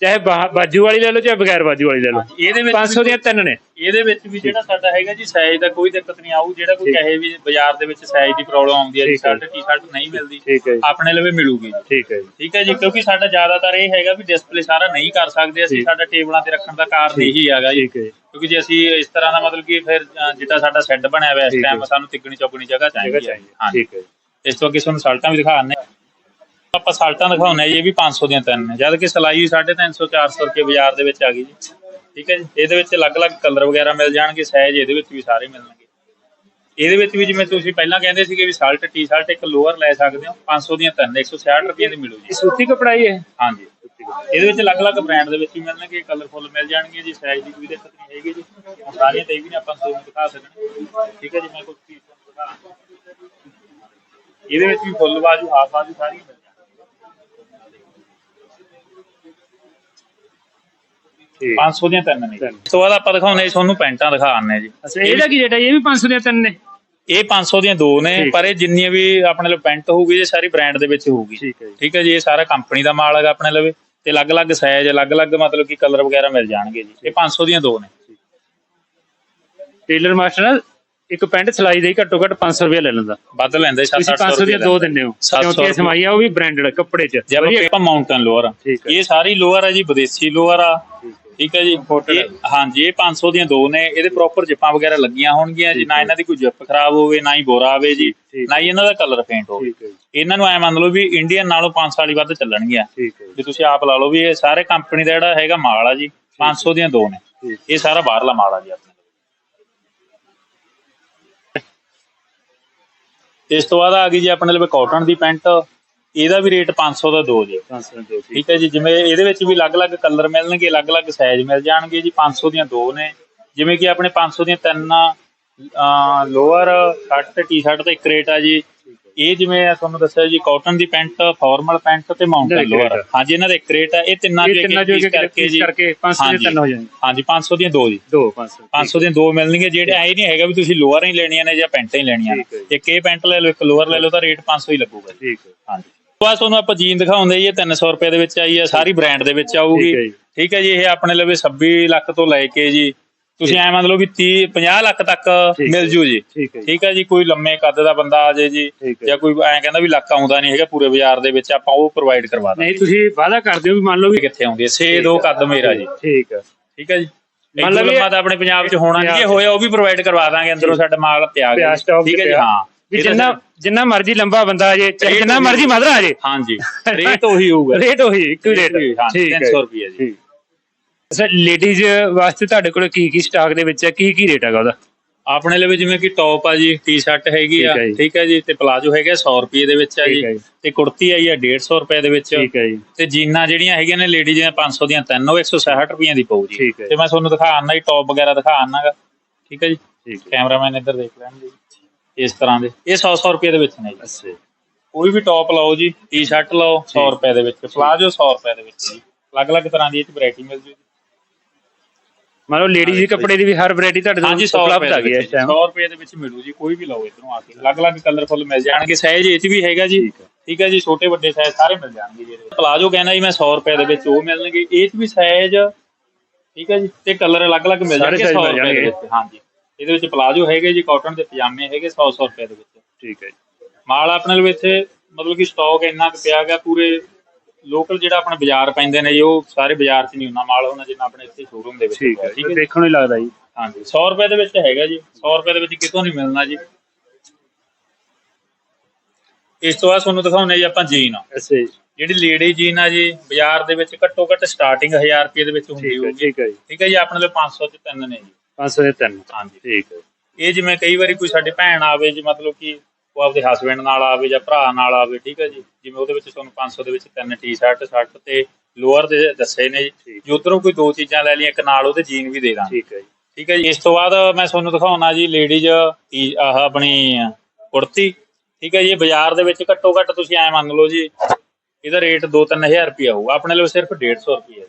ਚਾਹੇ ਬਾ- ਬਾਜੂ ਵਾਲੀ ਲੈ ਲਓ ਚਾਹੇ ਬਗੈਰ ਬਾਜੂ ਵਾਲੀ ਲੈ ਲਓ। ਇਹਦੇ ਵਿੱਚ 500 ਦੀਆਂ ਤਿੰਨ ਨੇ। ਇਹਦੇ ਵਿੱਚ ਵੀ ਜਿਹੜਾ ਸਾਡਾ ਹੈਗਾ ਜੀ ਸਾਈਜ਼ ਦਾ ਕੋਈ ਦਿੱਕਤ ਨਹੀਂ ਆਊ। ਜਿਹੜਾ ਕੋਈ ਠੀਕ। ਕਹੇ ਵੀ ਬਾਜ਼ਾਰ ਦੇ ਵਿੱਚ ਸਾਈਜ਼ ਦੀ ਪ੍ਰੋਬਲਮ ਆਉਂਦੀ ਹੈ ਜੀ ਠੀਕ ਹੈ। ਸ਼ਰਟ ਟੀ-ਸ਼ਰਟ ਨਹੀਂ ਮਿਲਦੀ ਠੀਕ ਹੈ ਜੀ। ਆਪਣੇ ਲਵੇ ਮਿਲੂਗੀ ਜੀ। ਠੀਕ ਹੈ ਜੀ। ਠੀਕ ਹੈ ਜੀ ਕਿਉਂਕਿ ਸਾਡਾ ਜ਼ਿਆਦਾਤਰ ਇਹ ਹੈਗਾ ਵੀ ਡਿਸਪਲੇ ਸਾਰਾ ਨਹੀਂ ਕਰ ਸਕਦੇ ਅਸੀਂ ਠੀਕ। ਸਾਡਾ ਟੇਬਲਾਂ ਤੇ ਰੱਖਣ ਦਾ ਕਾਰਨ ਇਹੀ ਹੈਗਾ ਜੀ। ਠੀਕ ਹੈ ਜੀ। ਕਿਉਂਕਿ ਜੇ ਅਸੀਂ ਇਸ ਤਰ੍ਹਾਂ ਦਾ ਮਤਲਬ ਕਿ ਫਿਰ ਅ, ਜਿੱਦਾਂ ਸਾਡਾ ਸੈੱਟ ਬਣਿਆ ਹੋਇਆ ਇਸ ਠੀਕ ਹੈ। ਟਾਈਮ ਸਾਨੂੰ ਤਿੱਗਣੀ ਚੌਗਣੀ ਜਗ੍ਹਾ ਜਗ੍ਹਾ ਚਾਹੀਦੀ ਹੈ। ਚਾਹੀਦੀ ਹਾਂਜੀ। ਠੀਕ ਹੈ ਜੀ। ਇਸ ਤੋਂ ਅੱਗੇ ਤੁਹਾਨੂੰ ਸਾਲਟਾਂ ਵੀ ਦਿਖਾਣੇ ਆਪਾਂ ਸਾਲਟਾਂ ਦਿਖਾਉਣੇ ਜੀ ਇਹ ਵੀ 500 ਦੀਆਂ ਤਿੰਨ ਨੇ। ਜਦ ਕਿ ਸਲਾਈ 350 400 ਰੁਪਏ ਬਾਜ਼ਾਰ ਦੇ ਵਿੱਚ ਆ ਗਈ ਜੀ। ਠੀਕ ਹੈ ਜੀ? ਇਹਦੇ ਵਿੱਚ ਅਲੱਗ-ਅਲੱਗ ਕਲਰ ਵਗੈਰਾ ਮਿਲ ਜਾਣਗੇ ਸਾਈਜ਼ ਇਹਦੇ ਵਿੱਚ ਵੀ ਸਾਰੇ ਮਿਲਣਗੇ। ਇਹਦੇ ਵਿੱਚ ਵੀ ਜਿਵੇਂ ਤੁਸੀਂ ਪਹਿਲਾਂ ਕਹਿੰਦੇ ਸੀਗੇ ਵੀ ਸਾਲਟ ਟੀ-ਸ਼ਰਟ ਇੱਕ ਲੋਅਰ ਲੈ ਸਕਦੇ ਹੋ 500 ਦੀਆਂ ਤਿੰਨ 166 ਰੁਪਏ ਦੀ ਮਿਲੂ ਜੀ। ਸੂਤੀ ਕਪੜਾ ਹੀ ਹੈ? ਹਾਂਜੀ। ਇਹਦੇ ਵਿੱਚ ਅਲੱਗ-ਅਲੱਗ ਬ੍ਰਾਂਡ ਦੇ ਵਿੱਚ ਵੀ ਮਿਲਣਗੇ ਕਲਰਫੁੱਲ ਮਿਲ ਜਾਣਗੇ ਜੀ ਸਾਈਜ਼ ਦੀ ਕੋਈ ਦਿੱਕਤ ਨਹੀਂ ਹੈਗੀ ਜੀ। ਸਾਰੀਆਂ ਤੇ ਵੀ ਆਪਾਂ ਤੁਹਾਨੂੰ ਦਿਖਾ ਸਕਦੇ। ਠੀਕ ਹੈ ਜੀ ਮੈਂ ਕੁਝ ਚੀਜ਼ ਦਿਖਾ ਇਹਦੇ ਵਿੱਚ ਵੀ ਫੁੱਲ ਬਾਜੂ ਹਾਫ ਬਾਜੂ ਸਾਰੀਆਂ ਮਿਲ ਜਾਣਗੀਆਂ ਠੀਕ 500 ਦੀਆਂ ਤਿੰਨ ਨੇ ਜੀ। ਇਸ ਤੋਂ ਬਾਅਦ ਆਪਾਂ ਦਿਖਾਉਣੇ ਜੀ ਤੁਹਾਨੂੰ ਪੈਂਟਾਂ ਦਿਖਾਣੇ ਜੀ। ਅੱਛਾ ਇਹਦਾ ਕੀ ਰੇਟ ਹੈ ਇਹ ਵੀ 500 ਦੀਆਂ ਤਿੰਨ ਨੇ? ਇਹ 500 ਦੀਆਂ ਦੋ ਨੇ ਠੀਕ। ਪਰ ਇਹ ਜਿੰਨੀਆਂ ਵੀ ਆਪਣੇ ਲਈ ਪੈਂਟ ਹੋਊਗੀ ਇਹ ਸਾਰੀ ਬ੍ਰਾਂਡ ਦੇ ਵਿੱਚ ਹੋਊਗੀ। ਠੀਕ ਹੈ ਜੀ। ਠੀਕ ਹੈ ਜੀ ਇਹ ਸਾਰਾ ਕੰਪਨੀ ਦਾ ਮਾਲ ਹੈਗਾ ਆਪਣੇ ਲਵੇ ਤੇ ਅਲੱਗ-ਅਲੱਗ ਸਾਈਜ਼ ਅਲੱਗ-ਅਲੱਗ ਮਤਲਬ ਕਿ ਕਲਰ ਵਗੈਰਾ ਮਿਲ ਜਾਣਗੇ ਜੀ। ਇਹ 500 ਦੀਆਂ ਦੋ ਨੇ। ਟੇਲਰ ਮਾਸਟਰ ਇੱਕ ਪੈਂਟ ਸਿਲਾਈ ਦੇ ਘੱਟੋ ਘੱਟ 500 ਰੁਪਏ ਲੈ ਲੈਂਦਾ। ਵੱਧ ਲੈਂਦੇ ਤੁਸੀਂ 700 500 ਦੀਆਂ ਦੋ ਦਿੰਦੇ ਹੋ। 700 ਕਿਉਂਕਿ ਇਹ ਸਮਾਈ ਆ ਉਹ ਵੀ ਬ੍ਰਾਂਡਡ ਕੱਪੜੇ ਚ। ਜੇ ਆਪਾਂ ਆਪਾਂ ਮਾਊਂਟਨ ਲੋਅਰ ਠੀਕ ਹੈ। ਇਹ ਸਾਰੀ ਲੋਅਰ ਹੈ ਜੀ ਵਿਦੇਸ਼ੀ ਲੋਅਰ ਆ। ਠੀਕ ਹੈ ਜੀ। ਇਹ- ਹਾਂਜੀ ਇਹ 500 ਦੀਆਂ ਦੋ ਨੇ। ਇਹਦੇ ਪ੍ਰੋਪਰ ਜਿੱਪਾਂ ਵਗੈਰਾ ਲੱਗੀਆਂ ਹੋਣਗੀਆਂ ਜੀ। ਠੀਕ ਨਾ। ਇਹਨਾਂ ਦੀ ਕੋਈ ਜਿੱਪ ਖਰਾਬ ਹੋਵੇ ਨਾ ਹੀ ਬੋਰਾ ਆਵੇ ਜੀ। ਠੀਕ ਨਾ ਹੀ ਇਹਨਾਂ ਦਾ ਕਲਰ ਫੇਂਟ ਹੋਵੇ। ਠੀਕ ਇਹਨਾਂ ਨੂੰ ਐ ਮੰਨ ਲਓ ਵੀ ਇੰਡੀਅਨ ਨਾਲੋਂ 5 ਸਾਲ ਹੀ ਵੱਧ ਚੱਲਣਗੀਆਂ। ਠੀਕ ਜੀ। ਤੁਸੀਂ ਆਪ ਲਾ ਲਓ ਵੀ ਇਹ ਸਾਰੇ ਕੰਪਨੀ ਦਾ ਜਿਹੜਾ ਹੈਗਾ ਮਾਲ ਆ ਜੀ 500 ਦੀਆਂ ਦੋ ਨੇ। ਠੀਕ ਇਹ ਸਾਰਾ ਬਾਹਰਲਾ ਮਾਲ ਆ ਜੀ ਆਪਣੇ ਇਸ ਤੋਂ ਬਾਅਦ ਆ ਗਈ ਜੀ ਆਪਣੇ ਲਈ ਕਾਟਨ ਦੀ ਪੈਂਟ। ਇਹਦਾ ਵੀ ਰੇਟ 500 ਦਾ ਦੋ ਜੀ। 500 ਦੀਆਂ ਦੋ ਠੀਕ। ਹੈ ਜੀ ਜਿਵੇਂ ਇਹਦੇ ਵਿੱਚ ਵੀ ਅਲੱਗ-ਅਲੱਗ ਕਲਰ ਮਿਲਣਗੇ ਅਲੱਗ-ਅਲੱਗ ਸਾਈਜ਼ ਮਿਲ ਜਾਣਗੇ ਜੀ 500 ਦੀਆਂ ਦੋ ਨੇ। ਜਿਵੇਂ ਕਿ ਆਪਣੇ 500 ਦੀਆਂ ਤਿੰਨ ਲੋਅਰ ਸ਼ਰਟ ਟੀ-ਸ਼ਰਟ ਤੇ ਇੱਕ ਰੇਟ ਆ ਜੀ। ਇਹ ਜਿਵੇਂ ਤੁਹਾਨੂੰ ਦੱਸਿਆ ਜੀ ਕਾਟਨ ਦੀ ਪੈਂਟ ਫਾਰਮਲ ਪੈਂਟ ਤੇ ਮਾਊਂਟਨ ਦਾ ਇੱਕ ਲੋਅਰ ਹਾਂਜੀ ਇਹਨਾਂ ਦਾ ਇੱਕ ਰੇਟ ਆ। ਇਹ ਤਿੰਨਾਂ ਦੇ piece ਕਰਕੇ ਜੀ। ਕਰਕੇ 500 ਦੀਆਂ। ਤਿੰਨ ਹੋ ਜਾਣਗੇ ਹਾਂਜੀ 500 ਦੀਆਂ ਦੋ ਜੀ। ਦੋ 500 500 ਦੀਆਂ ਦੋ ਮਿਲਣਗੀਆਂ ਜਿਹੜੇ ਐ ਨਹੀਂ ਹੈਗਾ ਵੀ ਤੁਸੀਂ ਲੋਅਰ ਹੀ ਲੈਣੀਆਂ ਨੇ ਜਾਂ ਪੈਂਟਾਂ ਹੀ ਲੈਣੀਆਂ ਨੇ। ਇੱਕ ਇਹ ਪੈਂਟ ਲੈ ਲਓ ਇੱਕ ਲੋਅਰ ਲੈ ਲਓ ਤਾਂ ਰੇਟ 500 ਹੀ ਲੱਗੂਗਾ ਠੀਕ ਹਾਂਜੀ। ਬਸ ਤੁਹਾਨੂੰ ਆਪਾਂ ਜੀਨ ਦਿਖਾਉਂਦੇ ਜੀ ਇਹ 300 ਰੁਪਏ ਦੇ ਵਿੱਚ ਆਈ ਹੈ ਸਾਰੀ ਬ੍ਰਾਂਡ ਦੇ ਵਿੱਚ ਆਊਗੀ। ਠੀਕ ਹੈ ਜੀ। ਠੀਕ ਹੈ ਜੀ ਇਹ ਆਪਣੇ ਲਵੇ 26 ਲੱਖ ਤੋਂ ਲੈ ਕੇ ਜੀ ਤੁਸੀਂ ਐ ਮੰਨ ਲਓ ਵੀ 30 50 ਲੱਖ ਤੱਕ ਠੀਕ ਹੈ। ਮਿਲ ਜੂ ਜੀ। ਠੀਕ ਹੈ ਜੀ। ਠੀਕ ਹੈ ਜੀ ਕੋਈ ਲੰਮੇ ਕੱਦ ਦਾ ਬੰਦਾ ਆ ਜੇ ਜੀ ਠੀਕ ਹੈ। ਜਾਂ ਕੋਈ ਐ ਕਹਿੰਦਾ ਵੀ ਲੱਕ ਆਉਂਦਾ ਨਹੀਂ ਹੈਗਾ ਪੂਰੇ ਬਾਜ਼ਾਰ ਦੇ ਵਿੱਚ ਆਪਾਂ ਉਹ ਪ੍ਰੋਵਾਈਡ ਕਰਵਾ ਦਾਂਗੇ। ਨਹੀਂ ਤੁਸੀਂ ਵਾਅਦਾ ਕਰਦੇ ਹੋ ਵੀ ਮੰਨ ਲਓ ਵੀ ਕਿੱਥੇ ਆਉਂਦੀ ਹੈ? 6 ਦੋ ਕੱਦ ਮੇਰਾ ਜੀ। ਠੀਕ ਹੈ। ਠੀਕ ਹੈ ਜੀ। ਮੰਨ ਮੰਨ ਲਓ ਵੀ ਲਓ ਤਾਂ ਆਪਣੇ ਪੰਜਾਬ 'ਚ ਹੋਣਾ ਨਹੀਂ ਜੇ। ਹੋਇਆ ਉਹ ਵੀ ਪ੍ਰੋਵਾਈਡ ਕਰਵਾ ਦਾਂਗੇ ਅੰਦਰੋਂ ਸਾਡਾ ਮਾਲ ਪਿਆ ਪਿਆ ਗਿਆ stock ਠੀਕ ਹੈ ਜੀ ਪਿਆ। ਹਾਂ। ਵੀ ਜਿੰਨਾ ਜਿੰਨਾ ਮਰਜ਼ੀ ਲੰਬਾ ਬੰਦਾ ਆ ਜੇ ਚਾਹੇ Rate ਜਿੰਨਾ ਮਰਜ਼ੀ ਮਧਰਾ ਆ ਜੇ। ਹਾਂਜੀ। ਰੇਟ ਉਹੀ ਹੋਊਗਾ। ਰੇਟ ਉਹੀ ਇੱਕੋ ਰੇਟ ਹਾਂ ਠੀਕ ਹੈ 300 ਰੁਪਏ ਜੀ। ਅੱਛਾ ਲੇਡੀਜ਼ ਵਾਸਤੇ ਤੁਹਾਡੇ ਕੋਲ ਕੀ ਕੀ ਸਟਾਕ ਦੇ ਵਿੱਚ ਹੈ ਕੀ ਕੀ ਰੇਟ ਹੈਗਾ ਉਹਦਾ? ਆਪਣੇ ਲਈ ਜਿਵੇਂ ਕਿ ਟੌਪ ਆ ਜੀ ਟੀ-ਸ਼ਰਟ ਹੈਗੀ ਆ ਠੀਕ ਹੈ ਜੀ। ਤੇ ਪਲਾਜੋ ਹੈਗਾ 100 ਰੁਪਏ ਦੇ ਵਿੱਚ ਆ ਜੀ। ਤੇ ਕੁੜਤੀ ਆਈ ਆ 150 ਰੁਪਏ ਦੇ ਵਿੱਚ। ਠੀਕ ਹੈ ਜੀ। ਤੇ ਜੀਨਾਂ ਜਿਹੜੀਆਂ ਹੈਗੀਆਂ ਨੇ ਲੇਡੀ ਦੀਆਂ 500 ਦੀਆਂ ਤਿੰਨ ਉਹ 160 ਰੁਪਈਆਂ ਦੀ ਪਊ ਜੀ। ਤੇ ਮੈਂ ਤੁਹਾਨੂੰ ਦਿਖਾ ਆਨਾ ਜੀ ਟੌਪ ਵਗੈਰਾ ਦਿਖਾ ਆਨਾਗਾ ਠੀਕ ਹੈ ਜੀ। ਕੈਮਰਾਮੈਨ ਇੱਧਰ ਦੇਖ ਲੈਣ ਜੀ। ਇਸ ਤਰ੍ਹਾਂ ਦੇ। ਇਹ 100 100 ਰੁਪਏ ਦੇ ਵਿੱਚ ਨੇ ਜੀ। ਅੱਛਾ ਕੋਈ ਵੀ ਟੌਪ ਲਓ ਜੀ ਟੀ-ਸ਼ਰਟ ਲਓ 100 ਰੁਪਏ ਦੇ ਵਿੱਚ। ਪਲਾਜੋ 100 ਰੁਪਏ ਦੇ ਵਿੱਚ ਜੀ। ਅਲੱਗ-ਅਲੱਗ ਤਰ੍ਹਾਂ ਦੀ ਇਹ ਚ ਵੈਰਾਈਟੀ ਮਿਲ ਜੂ ਮੰਨ ਲਓ ਲੇਡੀਜ਼ ਦੇ ਕੱਪੜੇ ਦੀ ਵੀ ਹਰ ਵੈਰਾਈਟੀ ਤੁਹਾਡੇ ਹਾਂਜੀ ਕੋਲ 100 ਉਪਲਬਧ ਰੁਪਏ ਆ ਗਈ ਹੈ ਇਸ ਟਾਈਮ 100 ਰੁਪਏ ਦੇ ਵਿੱਚ ਮਿਲੂ ਜੀ ਕੋਈ ਵੀ ਲਓ ਇਧਰੋਂ ਆ ਕੇ। ਅਲੱਗ-ਅਲੱਗ ਕਲਰਫੁੱਲ ਮਿਲ ਜਾਣਗੇ। ਸਾਈਜ਼ ਇਹ ਚ ਵੀ ਹੈਗਾ ਜੀ। ਠੀਕ ਹੈ। ਜੀ ਛੋਟੇ ਵੱਡੇ ਸਾਈਜ਼ ਸਾਰੇ ਮਿਲ ਜਾਣਗੇ ਜੀ। ਪਲਾਜੋ ਕਹਿੰਦਾ ਜੀ ਮੈਂ 100 ਰੁਪਏ ਦੇ ਵਿੱਚ ਉਹ ਮਿਲਣਗੇ। ਇਹ ਚ ਵੀ ਸਾਈਜ਼ ਠੀਕ ਹੈ ਜੀ ਤੇ ਕਲਰ ਅਲੱਗ-ਅਲੱਗ ਮਿਲ ਸਾਰੇ ਜਾਣਗੇ size 100 ਮਿਲ ਰੁਪਏ ਦੇ ਜਾਣਗੇ। ਵਿੱਚ। ਹਾਂਜੀ। ਇਹਦੇ ਵਿੱਚ ਪਲਾਜੋ ਹੈਗੇ ਜੀ ਕਾਟਨ ਦੇ ਪਜਾਮੇ ਹੈਗੇ 100-100 ਰੁਪਏ ਦੇ ਵਿੱਚ। ਠੀਕ ਹੈ ਜੀ। ਮਾਲ ਆਪਣੇ ਲਈ ਇੱਥੇ ਮਤਲਬ ਕਿ ਸਟਾਕ ਇੰਨਾ ਕੁ ਪਿਆ ਗਿਆ ਪੂਰੇ ਲੋਕਲ ਜਿਹੜਾ ਆਪਣੇ ਬਾਜ਼ਾਰ ਪੈਂਦੇ ਨੇ ਜੀ ਉਹ ਸਾਰੇ ਬਾਜ਼ਾਰ 'ਚ ਨਹੀਂ ਹੁੰਦਾ ਮਾਲ ਹੋਣਾ ਜਿੰਨਾ ਆਪਣੇ ਇੱਥੇ ਸ਼ੋਰੂਮ ਦੇ ਵਿੱਚ ਠੀਕ ਹੈ ਠੀਕ ਹੈ ਜੀ? ਦੇਖਣ ਨੂੰ ਲੱਗਦਾ ਜੀ। ਹਾਂਜੀ 100 ਰੁਪਏ ਦੇ ਵਿੱਚ ਹੈਗਾ ਜੀ 100 ਰੁਪਏ ਦੇ ਵਿੱਚ ਕਿਤੋਂ ਨਹੀਂ ਮਿਲਣਾ ਜੀ। ਇਸ ਤੋਂ ਬਾਅਦ ਤੁਹਾਨੂੰ ਦਿਖਾਉਂਦੇ ਜੀ ਆਪਾਂ ਜੀਨ। ਅੱਛਾ ਜੀ। ਜਿਹੜੀ ਲੇਡੀ ਜੀਨ ਆ ਜੀ ਬਾਜ਼ਾਰ ਦੇ ਵਿੱਚ ਘੱਟੋ ਘੱਟ ਸਟਾਰਟਿੰਗ 1000 ਰੁਪਏ ਦੇ ਵਿੱਚ ਹੁੰਦੀ ਹੋਊਗੀ। ਠੀਕ ਹੈ ਜੀ। ਠੀਕ ਹੈ ਜੀ ਆਪਣੇ ਲਈ 500 ਚ ਤਿੰਨ ਨੇ ਜੀ। 500 ਦੇ ਤਿੰਨ। ਹਾਂਜੀ। ਠੀਕ ਹੈ। ਇਹ ਜਿਵੇਂ ਕਈ ਵਾਰੀ ਕੋਈ ਸਾਡੀ ਭੈਣ ਆਵੇ ਜੀ ਮਤਲਬ ਕਿ ਉਹ ਆਪਦੇ ਹਸਬੰਡ ਨਾਲ ਆਵੇ ਜਾਂ ਭਰਾ ਨਾਲ ਆਵੇ ਠੀਕ ਹੈ ਜੀ। ਜਿਵੇਂ ਉਹਦੇ ਵਿੱਚ ਤੁਹਾਨੂੰ 500 ਦੇ ਵਿੱਚ ਤਿੰਨ ਟੀ-ਸ਼ਰਟ ਸ਼ਰਟ ਤੇ ਲੋਅਰ ਦੇ ਦੱਸੇ ਨੇ ਜੀ। ਜੇ ਉਧਰੋਂ ਕੋਈ ਦੋ ਚੀਜ਼ਾਂ ਲੈ ਲਈਆਂ ਇੱਕ ਨਾਲ ਉਹਦੇ ਜੀਨ ਵੀ ਦੇ ਦਾਂਗੇ। ਠੀਕ ਹੈ ਜੀ। ਠੀਕ ਹੈ ਜੀ। ਇਸ ਤੋਂ ਬਾਅਦ ਮੈਂ ਤੁਹਾਨੂੰ ਦਿਖਾਉਣਾ ਜੀ ਲੇਡੀਜ਼ ਆਹ ਆਪਣੀ ਕੁੜਤੀ। ਠੀਕ ਹੈ ਜੀ ਬਾਜ਼ਾਰ ਦੇ ਵਿੱਚ ਘੱਟੋ ਘੱਟ ਤੁਸੀਂ ਐ ਮੰਨ ਲਓ ਜੀ ਇਹਦਾ ਰੇਟ 2-3000 ਰੁਪਏ ਹੋਊਗਾ। ਆਪਣੇ ਲਈ ਸਿਰਫ 150 ਰੁਪਏ ਹੈ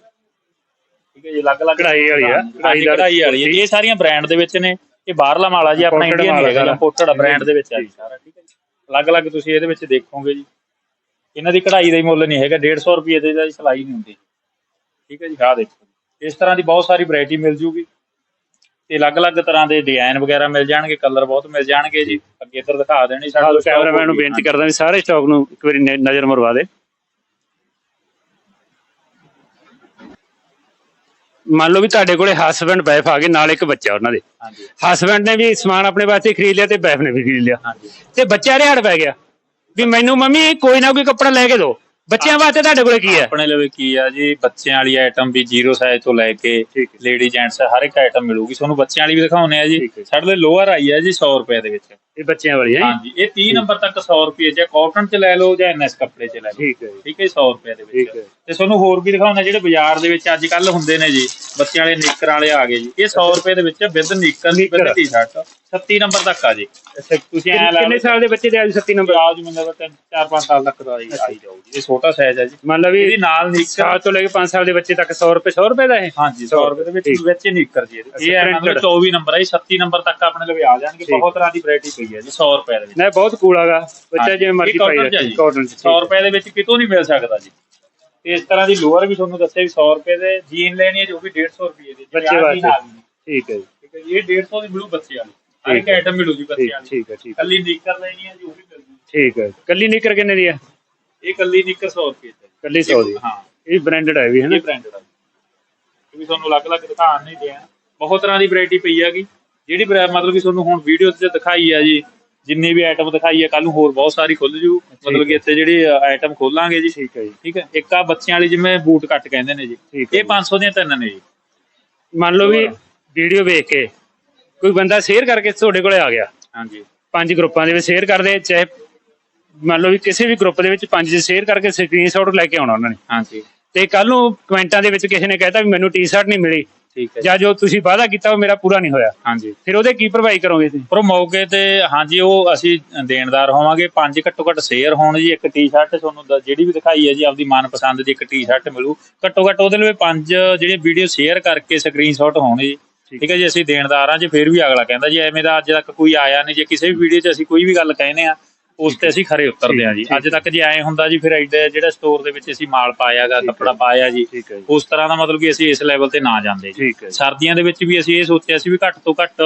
ਠੀਕ ਹੈ ਜੀ ਅਲੱਗ-ਅਲੱਗ ਕਢਾਈ ਵਾਲੀ ਆ, ਕਢਾਈ ਕਢਾਈ ਵਾਲੀ ਹੈ। ਇਹ ਸਾਰੀਆਂ ਬ੍ਰਾਂਡ ਦੇ ਵਿੱਚ ਨੇ। ਇਹ ਬਾਹਰਲਾ ਮਾਲ ਆ ਜੀ ਆਪਣਾ ਮਾਲ ਨਹੀਂ ਹੈਗਾ। ਇੰਪੋਰਟਡ ਬ੍ਰਾਂਡ ਦੇ ਵਿੱਚ ਆ ਜੀ ਸਾਰਾ ਠੀਕ ਹੈ ਜੀ। ਅਲੱਗ-ਅਲੱਗ ਤੁਸੀਂ ਇਹਦੇ ਵਿੱਚ ਦੇਖੋਗੇ ਜੀ। ਇਹਨਾਂ ਦੀ ਕਢਾਈ ਦਾ ਹੀ ਮੁੱਲ ਨਹੀਂ ਹੈਗਾ 150 ਰੁਪਏ ਦੇ ਦਾ ਸਿਲਾਈ ਨਹੀਂ ਹੁੰਦੀ। ਠੀਕ ਹੈ ਜੀ ਆਹ ਦੇਖੋ ਇਸ ਤਰ੍ਹਾਂ ਦੀ ਬਹੁਤ ਸਾਰੀ ਵੈਰਾਈਟੀ ਮਿਲ ਜੂਗੀ। ਤੇ ਅਲੱਗ-ਅਲੱਗ ਤਰ੍ਹਾਂ ਦੇ ਡਿਜ਼ਾਈਨ ਵਗੈਰਾ ਮਿਲ ਜਾਣਗੇ ਕਲਰ ਬਹੁਤ ਮਿਲ ਜਾਣਗੇ ਜੀ। ਅੱਗੇ ਇੱਧਰ ਦਿਖਾ ਦੇਣੀ ਸਾਡੇ ਕੈਮਰਾਮੈਨ ਨੂੰ। ਬੇਨਤੀ ਕਰਦਾ ਵੀ ਸਾਰੇ ਸਟਾਕ ਨੂੰ ਇੱਕ ਵਾਰੀ ਨਜ਼ਰ ਮਰਵਾ ਦੇ। ਮੰਨ ਲਓ ਵੀ ਤੁਹਾਡੇ ਕੋਲੇ ਹਸਬੰਡ ਵਾਈਫ ਆ ਗਏ ਨਾਲ ਇੱਕ ਬੱਚਾ ਉਹਨਾਂ ਦੇ। ਹਾਂਜੀ। ਹਸਬੰਡ ਨੇ ਵੀ ਸਮਾਨ ਆਪਣੇ ਵਾਸਤੇ ਖਰੀਦ ਲਿਆ ਤੇ ਵਾਈਫ ਨੇ ਵੀ ਖਰੀਦ ਲਿਆ। ਤੇ ਬੱਚਾ ਰਿਹਾੜ ਪੈ ਗਿਆ। ਵੀ ਮੈਨੂੰ ਮੰਮੀ ਕੋਈ ਨਾ ਕੋਈ ਕੱਪੜਾ ਲੈ ਕੇ ਦਿਓ। ਬੱਚਿਆਂ ਵਾਸਤੇ ਤੁਹਾਡੇ ਕੋਲੇ ਕੀ ਹੈ? ਆਪਣੇ ਲਈ ਕੀ ਆ ਜੀ? ਬੱਚਿਆਂ ਵਾਲੀ ਆਈਟਮ ਵੀ ਜ਼ੀਰੋ ਸਾਈਜ਼ ਤੋਂ ਲੈ ਕੇ। ਲੇਡੀ ਜੈਂਟਸ ਹਰ ਇੱਕ ਆਈਟਮ ਮਿਲੂਗੀ। ਤੁਹਾਨੂੰ ਬੱਚਿਆਂ ਵਾਲੀ ਵੀ ਦਿਖਾਉਨੇ ਆ ਜੀ। ਸਾਡੇ ਲਈ ਲੋਅਰ ਆਈ ਹੈ ਜੀ 100 ਰੁਪਏ ਦੇ ਵਿੱਚ। ਇਹ ਬੱਚਿਆਂ ਵਾਲੀ ਹੈ ਹਾਂਜੀ ਇਹ 30 ਨੰਬਰ ਤੱਕ 100 ਰੁਪਏ ਜੇ ਕਾਟਨ ਚ ਲੈ ਲਓ ਜਾਂ ਐਨਐਸ ਕੱਪੜੇ ਚ ਲੈ ਲਓ। ਠੀਕ ਹੈ ਜੀ। ਠੀਕ ਹੈ ਜੀ, 100 ਰੁਪਏ ਦੇ ਵਿੱਚ। ਤੇ ਤੁਹਾਨੂੰ ਹੋਰ ਵੀ ਦਿਖਾਉਣਾ ਜਿਹੜੇ ਬਾਜ਼ਾਰ ਦੇ ਵਿੱਚ ਅੱਜ ਕੱਲ ਹੁੰਦੇ ਨੇ ਜੀ। ਬੱਚਿਆਂ ਵਾਲੇ ਨਿੱਕਰ ਵਾਲੇ ਆ ਗਏ ਜੀ। ਇਹ 100 ਰੁਪਏ ਦੇ ਵਿੱਚ ਵਿਦ ਨਿੱਕਰ ਦੀ ਨਿੱਕਰ। ਵਿਦ ਟੀ-ਸ਼ਰਟ 36 ਨੰਬਰ ਤੱਕ ਆ ਜੀ। ਅੱਛਾ ਤੁਸੀਂ ਐ ਲਾ ਕਿੰਨੇ ਸਾਲ ਦੇ ਬੱਚੇ ਦੇ ਆ 37 ਨੰਬਰ? ਆਜ ਮੈਨੂੰ ਲੱਗਦਾ 4-5 ਸਾਲ ਤੱਕ ਦਾ ਆਈ ਜਾਊਗੀ ਇਹ ਛੋਟਾ ਸਾਈਜ਼ ਹੈ ਜੀ। ਮੰਨ ਲਓ ਵੀ ਇਹਦੀ ਨਾਲ ਨਿੱਕਰ ਤੋਂ ਲੈ ਕੇ 5 ਸਾਲ ਦੇ ਬੱਚੇ ਤੱਕ 100 ਰੁਪਏ 100 ਰੁਪਏ ਦਾ ਇਹ? ਹਾਂਜੀ 100 ਰੁਪਏ ਦੇ ਵਿੱਚ ਠੀਕ। ਵਿੱਚ ਨਿੱਕਰ ਜੀ। ਇਹ ਹੈ printed। ਮਤਲਬ 24 ਨੰਬਰ ਹੈ ਜੀ, 37 ਨੰਬਰ ਤੱਕ ਆਪਣੇ ਲਈ ਆ ਜਾਣਗੇ। ਬਹੁਤ ਤਰ੍ਹਾਂ ਦੀ ਵੈਰਾਈਟੀ ਪਈ ਹੈ ਜੀ 100 ਰੁਪਏ ਦੇ ਵਿੱਚ। ਨਾ ਬਹੁਤ ਕੂਲ ਆਗਾ। ਬੱਚਾ ਜਿਵੇਂ ਮਰਜ਼ੀ ਪਾਈ ਰੱਖੇ ਜੀ। ਕਾਟਨ ਚ 100 ਰੁਪਏ ਦੇ ਵਿੱਚ ਕਿਤੋਂ ਨਹੀਂ ਮਿਲ ਸਕਦਾ ਜੀ। ਤੇ ਇਸ ਤਰ੍ਹਾਂ ਦੀ ਲੋਅਰ ਵੀ ਤੁਹਾਨੂੰ ਦੱਸਿਆ ਵੀ 100 ਰੁਪਏ ਦੇ ਜੀਨ ਲੈਣੀ ਹੈ ਜੋ ਵੀ 150 ਰੁਪਏ ਦੀ ਬੱਚੇ ਆ ਵਾਸਤੇ। ਠੀਕ ਹੈ ਜੀ। ਠੀਕ ਹੈ ਜੀ। ਇਹ 150 ਦੀ ਮਿਲੂ ਬੱਚੇ ਵਾਲੀ। ਹਰ ਇੱਕ ਠੀਕ ਹੈ। ਆਈਟਮ ਮਿਲੂ ਜੀ ਬੱਚੇ ਠੀਕ ਵਾਲੀ ਠੀਕ ਹੈ ਠੀਕ ਹੈ। ਕੱਲੀ ਨਿੱਕਰ ਲੈਣੀ ਹੈ ਜੀ ਉਹ ਵੀ ਮਿਲ ਜੂ ਠੀਕ ਹੈ। ਕੱਲੀ ਨਿਕਰ ਕਿੰਨੇ ਦੀ ਹੈ? ਇਹ ਕੱਲੀ ਨਿੱਕਰ 100 ਰੁਪਏ ਦੀ ਹੈ। ਜੀ। ਕੱਲੀ 100 ਦੀ। ਹਾਂ। ਇਹ ਬ੍ਰਾਂਡਡ ਹੈ ਵੀ ਹੈ ਨਾ? ਇਹ ਬ੍ਰਾਂਡਡ ਹੈ ਇਹ ਵੀ ਤੁਹਾਨੂੰ ਅਲੱਗ-ਅਲੱਗ ਦਿਖਾਣ ਨਹੀਂ ਦਿਆਂ ਬਹੁਤ ਤਰ੍ਹਾਂ ਦੀ ਵੈਰਾਈਟੀ ਪਈ ਹੈਗੀ ਜਿਹੜੀ ਬਰਾ- ਮਤਲਬ ਕਿ ਤੁਹਾਨੂੰ ਹੁਣ ਵੀਡੀਓ 'ਚ ਦਿਖਾਈ ਹੈ ਜੀ ਜਿੰਨੀ ਵੀ ਆਈਟਮ ਦਿਖਾਈ ਹੈ ਕੱਲ ਨੂੰ ਹੋਰ ਬਹੁਤ ਸਾਰੀ ਖੁੱਲ ਜੂ। ਮਤਲਬ ਕਿ ਇੱਥੇ ਜਿਹੜੀ ਆਈਟਮ ਖੋਲਾਂਗੇ ਜੀ। ਠੀਕ ਹੈ ਜੀ। ਠੀਕ ਹੈ। ਇੱਕ ਆ ਬੱਚਿਆਂ ਵਾਲੀ ਜਿਵੇਂ ਬੂਟ ਕੱਟ ਕਹਿੰਦੇ ਨੇ ਜੀ। ਠੀਕ ਹੈ ਇਹ 500 ਦੀਆਂ ਤਿੰਨ ਨੇ ਜੀ। ਮੰਨ ਲਓ ਵੀ ਵੀਡੀਓ ਵੇਖ ਕੇ ਕੋਈ ਬੰਦਾ ਸ਼ੇਅਰ ਕਰਕੇ ਤੁਹਾਡੇ ਕੋਲੇ ਆ ਗਿਆ। ਹਾਂਜੀ। ਪੰਜ ਗਰੁੱਪਾਂ ਦੇ ਵਿੱਚ ਸ਼ੇਅਰ ਕਰਦੇ ਚਾਹੇ ਮੰਨ ਲਓ ਵੀ ਕਿਸੇ ਵੀ ਗਰੁੱਪ ਦੇ ਵਿੱਚ ਪੰਜ ਸ਼ੇਅਰ ਕਰਕੇ ਸਕਰੀਨਸ਼ਾਟ ਲੈ ਕੇ ਆਉਣਾ ਉਹਨਾਂ ਨੇ। ਹਾਂਜੀ। ਤੇ ਕੱਲ ਨੂੰ ਕਮੈਂਟਾਂ ਦੇ ਵਿੱਚ ਕਿਸੇ ਨੇ ਕਹਿਤਾ ਵੀ ਮੈਨੂੰ ਟੀ-ਸ਼ਰਟ ਨਹੀਂ ਮਿਲੀ। ਠੀਕ ਹੈ। ਜੀ। ਜਾਂ ਜੋ ਤੁਸੀਂ ਵਾਅਦਾ ਕੀਤਾ ਉਹ ਮੇਰਾ ਪੂਰਾ ਨਹੀਂ ਹੋਇਆ। ਹਾਂਜੀ। ਫਿਰ ਉਹਦੇ ਕੀ ਭਰਵਾਈ ਕਰੋਗੇ ਤੁਸੀਂ? ਪਰ ਉਹ ਮੌਕੇ ਤੇ ਹਾਂਜੀ ਉਹ ਅਸੀਂ ਦੇਣਦਾਰ ਹੋਵਾਂਗੇ। ਪੰਜ ਘੱਟੋ ਘੱਟ ਸ਼ੇਅਰ ਹੋਣ ਜੀ ਇੱਕ ਟੀ-ਸ਼ਰਟ ਤੁਹਾਨੂੰ ਦ- ਜਿਹੜੀ ਵੀ ਦਿਖਾਈ ਹੈ ਜੀ ਆਪਦੀ ਮਨਪਸੰਦ ਦੀ ਇੱਕ ਟੀ-ਸ਼ਰਟ ਮਿਲੂ। ਘੱਟੋ ਘੱਟ ਉਹਦੇ ਲਈ ਪੰਜ ਜਿਹੜੇ ਵੀਡੀਓ ਸ਼ੇਅਰ ਕਰਕੇ ਸਕਰੀਨਸ਼ਾਟ ਹੋਣ ਜੀ। ਠੀਕ ਹੈ ਜੀ ਅਸੀਂ ਦੇਣਦਾਰ ਹਾਂ ਜੀ ਫਿਰ ਵੀ ਅਗਲਾ ਕਹਿੰਦਾ ਜੀ ਐਵੇਂ ਦਾ ਅੱਜ ਤੱਕ ਕੋਈ ਆਇਆ ਨਹੀਂ ਜੇ ਕਿਸੇ ਵੀ ਵੀਡੀਓ 'ਚ ਅਸੀਂ ਕੋਈ ਵੀ ਗੱਲ ਕਹਿੰਦੇ ਆ ਉਸ ਤੇ ਅਸੀਂ ਖਰੇ ਉਤਰਦੇ ਆ ਜੀ। ਅੱਜ ਤੱਕ ਜੇ ਐ ਹੁੰਦਾ ਜੀ ਫਿਰ ਐਡੇ ਜਿਹੜਾ ਸਟੋਰ ਦੇ ਵਿੱਚ ਅਸੀਂ ਮਾਲ ਪਾਇਆਗਾ। ਕੱਪੜਾ ਪਾਇਆ ਜੀ ਉਸ ਤਰ੍ਹਾਂ ਦਾ ਮਤਲਬ ਕਿ ਅਸੀਂ ਇਸ ਲੈਵਲ ਤੇ ਨਾ ਜਾਂਦੇ ਜੀ। ਸਰਦੀਆਂ ਦੇ ਵਿੱਚ ਵੀ ਅਸੀਂ ਇਹ ਸੋਚਿਆ ਸੀ ਵੀ ਘੱਟ ਤੋਂ ਘੱਟ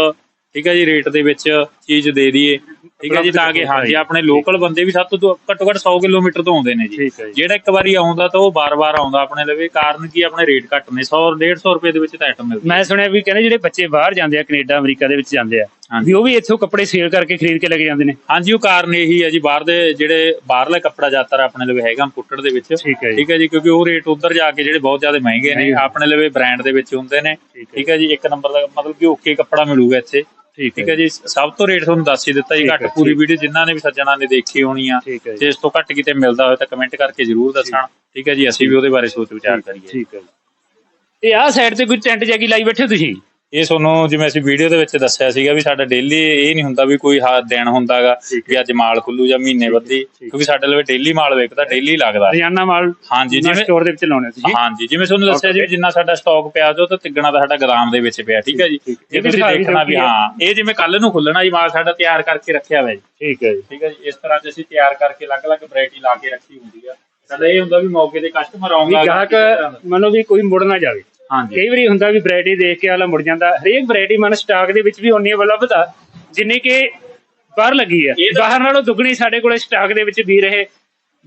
ਠੀਕ ਹੈ ਜੀ ਰੇਟ ਦੇ ਵਿੱਚ ਚੀਜ਼ ਦੇ ਦਈਏ। ਠੀਕ ਹੈ ਜੀ ਤਾਂ ਕਿ ਹਾਂਜੀ ਆਪਣੇ ਲੋਕਲ ਬੰਦੇ ਵੀ ਸਭ ਤੋਂ ਘੱਟੋ ਘੱਟ 100 ਕਿਲੋਮੀਟਰ ਤੋਂ ਆਉਂਦੇ ਨੇ ਜੀ। ਠੀਕ ਹੈ ਜੀ। ਜਿਹੜਾ ਇੱਕ ਵਾਰੀ ਆਉਂਦਾ ਤਾਂ ਉਹ ਬਾਰ-ਬਾਰ ਆਉਂਦਾ ਆਪਣੇ ਲਵੇ ਕਾਰਨ ਕੀ ਆਪਣੇ ਰੇਟ ਘੱਟ ਨੇ। 100 150 ਰੁਪਏ ਦੇ ਵਿੱਚ ਤਾਂ ਆਈਟਮ ਮਿਲਦੀ ਮੈਂ ਸੁਣਿਆ ਵੀ ਕਹਿੰਦੇ ਜਿਹੜੇ ਬੱਚੇ ਬਾਹਰ ਜਾਂਦੇ ਆ ਕੈਨੇਡਾ ਅਮਰੀਕਾ ਦੇ ਵਿੱਚ ਜਾਂਦੇ ਆ ਹਾਂਜੀ। ਵੀ ਉਹ ਵੀ ਇੱਥੋਂ ਕੱਪੜੇ ਸੇਲ ਕਰਕੇ ਖਰੀਦ ਕੇ ਲੈ ਕੇ ਜਾਂਦੇ ਨੇ? ਹਾਂਜੀ ਉਹ ਕਾਰਨ ਇਹੀ ਹੈ ਜੀ ਬਾਹਰ ਦੇ ਜਿਹੜੇ ਬਾਹਰਲਾ ਕੱਪੜਾ ਜ਼ਿਆਦਾਤਰ ਆਪਣੇ ਲਵੇ ਹੈਗਾ ਪੁੱਟੜ ਦੇ ਵਿੱਚ। ਠੀਕ ਹੈ ਜੀ। ਠੀਕ ਹੈ ਜੀ ਕਿਉਂਕਿ ਉਹ ਰੇਟ ਉੱਧਰ ਜਾ ਕੇ ਜਿਹੜੇ ਬਹੁਤ ਜ਼ਿਆਦਾ ਮਹਿੰਗੇ ਨੇ। ਆਪਣੇ ਲਵੇ ਬ੍ਰਾਂਡ ਦੇ ਵਿੱਚ ਹੁੰਦੇ ਨੇ। ਠੀਕ ਹੈ ਜੀ ਇੱਕ ਨੰਬਰ ਦਾ ਮਤਲਬ ਕਿ ਓਕੇ ਕੱਪੜਾ ਮਿਲੂਗਾ ਇੱਥੇ। ਠੀਕ ਹੈ ਜੀ। ਸਭ ਤੋਂ ਰੇਟ ਤੁਹਾਨੂੰ ਦੱਸ ਹੀ ਦਿੱਤਾ ਜੀ ਘੱਟ ਪੂਰੀ। ਵੀਡੀਓ ਜਿਨ੍ਹਾਂ ਨੇ ਵੀ ਸੱਜਣਾ ਨੇ ਦੇਖੀ ਹੋਣੀ ਆ ਜੇ। ਇਸ ਤੋਂ ਘੱਟ ਕਿਤੇ ਮਿਲਦਾ ਹੋਵੇ ਤਾਂ ਕਮੈਂਟ ਕਰਕੇ ਜ਼ਰੂਰ ਦੱਸਣ। ਠੀਕ ਹੈ ਜੀ ਅਸੀਂ ਵੀ ਉਹਦੇ ਬਾਰੇ ਸੋਚ ਵਿਚਾਰ ਕਰੀਏ। ਠੀਕ ਹੈ ਤੇ ਆਹ ਸਾਈਡ ਤੇ ਕੋਈ ਟੈਂਟ ਜੈਗੀ ਲਾਈ ਬੈਠੇ ਤੁਸੀਂ? ਇਹ ਤੁਹਾਨੂੰ ਜਿਵੇਂ ਅਸੀਂ ਵੀਡੀਓ ਦੇ ਵਿੱਚ ਦੱਸਿਆ ਸੀਗਾ ਵੀ ਸਾਡਾ ਡੇਲੀ ਇਹ ਨਹੀਂ ਹੁੰਦਾ ਵੀ ਕੋਈ ਹਾ ਦਿਨ ਹੁੰਦਾਗਾ ਵੀ ਅੱਜ ਮਾਲ ਖੁੱਲੂ ਜਾਂ ਮਹੀਨੇ ਬੱਧੀ। ਕਿਉਂਕਿ ਸਾਡੇ ਲਈ ਡੇਲੀ ਮਾਲ ਵਿਕਦਾ ਡੇਲੀ ਲੱਗਦਾ। ਰੋਜ਼ਾਨਾ ਮਾਲ ਹਾਂਜੀ ਜਿਵੇਂ ਸਟੋਰ ਦੇ ਵਿੱਚ ਲਾਉਣੇ ਤੁਸੀਂ ਹਾਂਜੀ ਜਿਵੇਂ ਤੁਹਾਨੂੰ ਦੱਸਿਆ ਜੀ ਜਿੰਨਾ ਸਾਡਾ ਸਟਾਕ ਪਿਆ ਜੋ ਤਾਂ ਤਿੱਗਣਾ ਦਾ ਸਾਡਾ ਗੋਦਾਮ ਦੇ ਵਿੱਚ ਪਿਆ ਠੀਕ ਹੈ ਜੀ। ਜੇ ਇਹ ਤੁਸੀਂ ਦੇਖਣਾ ਵੀ ਹਾਂ ਇਹ ਜਿਵੇਂ ਕੱਲ ਨੂੰ ਖੁੱਲਣਾ ਜੀ ਮਾਲ ਸਾਡਾ ਤਿਆਰ ਕਰਕੇ ਰੱਖਿਆ ਹੋਇਆ ਜੀ। ਠੀਕ ਹੈ ਜੀ। ਠੀਕ ਹੈ ਜੀ ਇਸ ਤਰ੍ਹਾਂ ਦੇ ਅਸੀਂ ਤਿਆਰ ਕਰਕੇ ਅਲੱਗ-ਅਲੱਗ ਵੈਰਾਈਟੀ ਲਾ ਕੇ ਰੱਖੀ ਹੁੰਦੀ ਆ। ਸਾਡਾ ਇਹ ਹੁੰਦਾ ਵੀ ਮੌਕੇ ਤੇ ਕਸਟਮਰ ਆਉਂਦਾ ਗਾਹਕ ਮੰਨੋ ਵੀ ਕੋਈ ਮੁੜ ਨਾ ਜਾਵੇ। ਹਾਂਜੀ। ਕਈ ਵਾਰੀ ਹੁੰਦਾ ਵੀ ਵੈਰਾਈਟੀ ਦੇਖ ਕੇ ਆਲਾ ਮੁੜ ਜਾਂਦਾ। ਹਰੇਕ ਵੈਰਾਈਟੀ ਮਨ ਸਟਾਕ ਦੇ ਵਿੱਚ ਵੀ ਉਨੀ ਉਪਲਬਧਤਾ ਜਿੰਨੀ ਕਿ ਬਾਹਰ ਲੱਗੀ ਤਾਂ- ਬਾਹਰ ਨਾਲੋਂ ਦੁੱਗਣੀ ਸਾਡੇ ਕੋਲੇ ਸਟਾਕ ਦੇ ਵਿੱਚ ਵੀ ਰਹੇ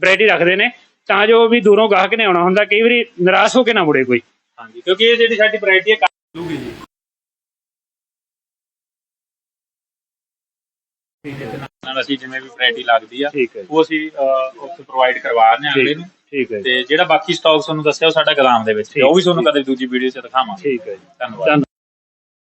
ਵੈਰਾਈਟੀ ਰੱਖਦੇ ਨੇ ਤਾਂ ਜੋ ਵੀ ਦੂਰੋਂ ਗਾਹਕ ਨੇ ਆਉਣਾ ਹੁੰਦਾ ਕਈ ਵਾਰੀ ਨਿਰਾਸ਼ ਹੋ ਕੇ ਨਾ ਮੁੜੇ ਕੋਈ। ਹਾਂਜੀ ਕਿਉਂਕਿ ਇਹ ਜਿਹੜੀ ਸਾਡੀ ਵੈਰਾਈਟੀ ਹੈ ਕੱਲੂਗੀ ਜੀ। ਨਾਲ ਅਸੀਂ ਜਿਵੇਂ ਵੀ ਵੈਰਾਈਟੀ ਲੱਗਦੀ ਆ ਠੀਕ ਹੈ ਉਹ ਅਸੀਂ ਅਹ, ਉੱਥੇ ਪ੍ਰੋਵਾਈਡ ਕਰਵਾ ਰਹੇ ਹਾਂ ਅਗਲੇ ਨੂੰ। ਠੀਕ ਹੈ ਜੀ। ਤੇ ਜਿਹੜਾ ਬਾਕੀ ਸਟਾਕ ਤੁਹਾਨੂੰ ਦੱਸਿਆ ਉਹ ਸਾਡਾ ਗੋਦਾਮ ਦੇ ਵਿੱਚ। ਉਹ ਵੀ ਤੁਹਾਨੂੰ ਕਦੇ ਦੂਜੀ ਵੀਡੀਓ 'ਚ ਦਿਖਾਵਾਂਗੇ। ਠੀਕ ਹੈ ਜੀ। ਧੰਨਵਾਦ ਧੰਨਵਾਦ।